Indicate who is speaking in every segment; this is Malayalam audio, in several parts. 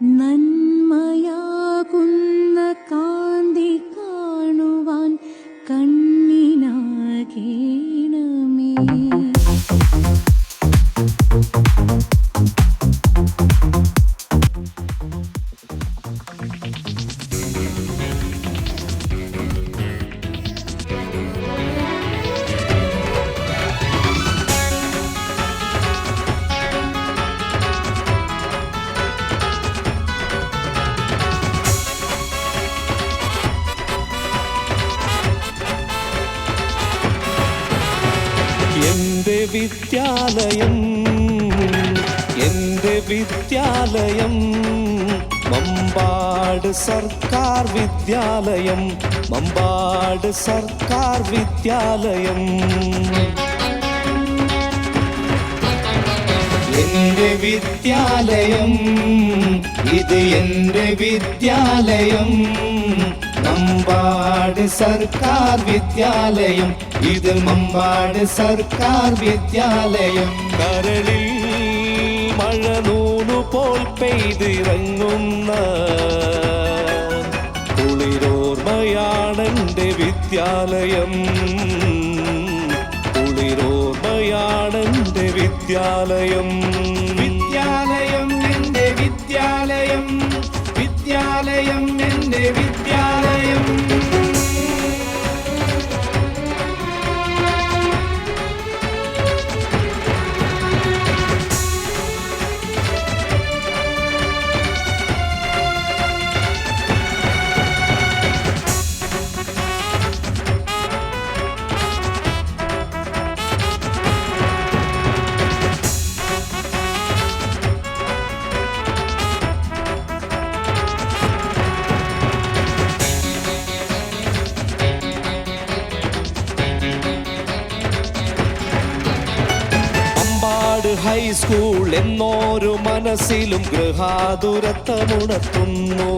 Speaker 1: നന്മയാകുന്ന കാന്തി കാണുവാൻ കണ്ണിനാകേണമേ.
Speaker 2: എന്റെ വിദ്യാലയം എന്റെ വിദ്യാലയം മമ്പാട് സർക്കാർ വിദ്യാലയം മമ്പാട് സർക്കാർ വിദ്യാലയം. എന്റെ വിദ്യാലയം ഇത് എന്റെ വിദ്യാലയം മമ്പാട് സർക്കാർ വിദ്യാലയം. ഇത് മമ്പാട് സർക്കാർ വിദ്യാലയം. കരളിൽ മഴ നൂലു പോൽ പെയ്തിറങ്ങുന്ന കുളിരോർമ്മയാണെന്റെ വിദ്യാലയം. കുളിരോർമ്മയാണെന്റെ വിദ്യാലയം വിദ്യാലയം. അമ്പാട് ഹൈസ്കൂൾ എന്നോരു മനസ്സിലും ഗൃഹാതുരത്തമുണർത്തുന്നു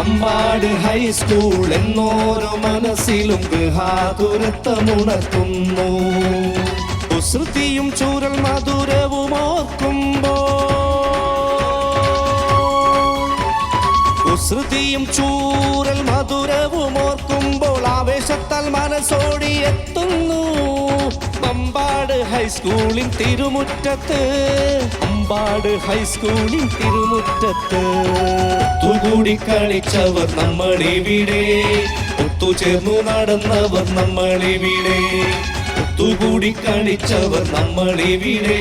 Speaker 2: അമ്പാട് ഹൈസ്കൂൾ എന്നോരു മനസ്സിലും ഗൃഹാതുരത്തമുണർത്തുന്നു കുസൃതിയും ചൂരൽ മധുരവും ഓർക്കുമ്പോ കുസൃതിയും ചൂരൽ മധുരവും ആവേശത്താൽ മനസ്സോടി എത്തുന്നു. അമ്പാട് ഹൈസ്കൂളിൻ തിരുമുറ്റത്ത്. അമ്പാട് ഹൈസ്കൂളിൻ തിരുമുറ്റത്ത്. ഒത്തുകൂടി കളിച്ചവർ നമ്മളിവിടെ. ഒത്തുചേർന്നു നടന്നവർ നമ്മളിവിടെ. ഒത്തുകൂടി കളിച്ചവർ നമ്മളിവിടെ.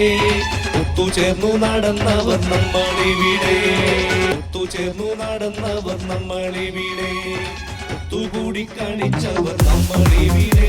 Speaker 2: ഒത്തുചേർന്നു നടന്നവർ നമ്മളിവിടെ. ഒത്തുചേർന്നു നടന്നവർ നമ്മളിവിടെ. ഒത്തുകൂടി കളിച്ചവർ നമ്മളിവിടെ.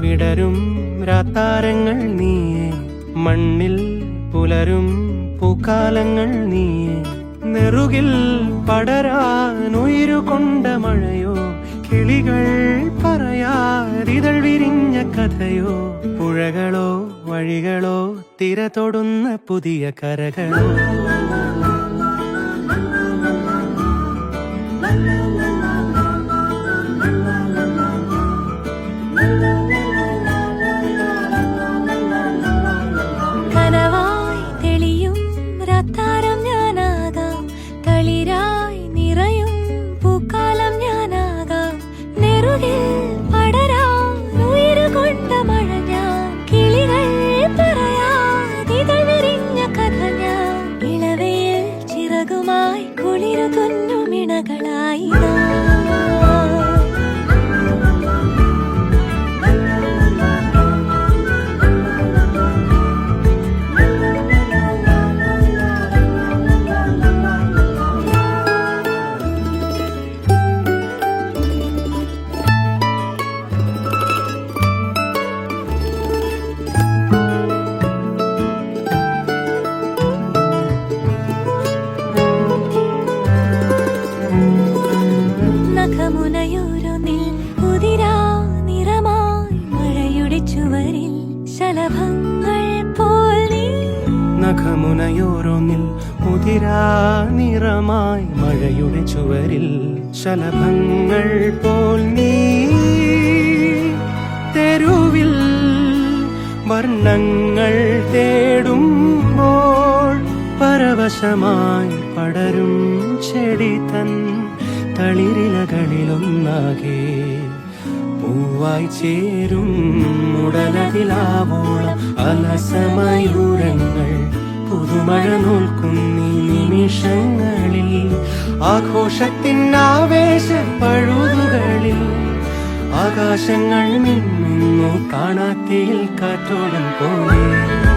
Speaker 3: വിടരും രാത്താരങ്ങൾ നീയേ. മണ്ണിൽ പുലരും പൂക്കാലങ്ങൾ നീയേ. നെറുകിൽ പടരാനുയിരുകൊണ്ട മഴയോ. കിളികൾ പറയാതിതൾ വിരിഞ്ഞ കഥയോ. പുഴകളോ വഴികളോ തിര തൊടുന്ന പുതിയ കരകളോ.
Speaker 1: മുകളിൽ പടരാം ഉയരുകൊണ്ട മഴ ഞാൻ കിളികൾ പറയാതികൾ വിരിഞ്ഞ കഥ ഞാൻ ചിറകുമായി കുളിരു തുന്നുമിണകളായി നാം. ചുവരിൽ ശലഭങ്ങൾ പോൽ
Speaker 3: നഖമുനയോരോന്നിൽ മുതിരാ നിറമായി മഴയുടെ ചുവരിൽ ശലഭങ്ങൾ പോൽ നീ തെരുവിൽ വർണങ്ങൾ തേടുമ്പോൾ പരവശമായി പടരും ചെടി തൻ തളിരിലകളിലൊന്നാകേ പൂവായി ചേരും ഉടലതിലാവോളം അലസമയൂരങ്ങൾ. പുതുമഴ നോൽക്കുന്നീ നിമിഷങ്ങളിൽ. ആഘോഷത്തിൻ ആവേശ പഴുതുകളിൽ. ആകാശങ്ങൾ മിന്നുന്നു കാണാത്തിയിൽ കാറ്റോളം പോലെ.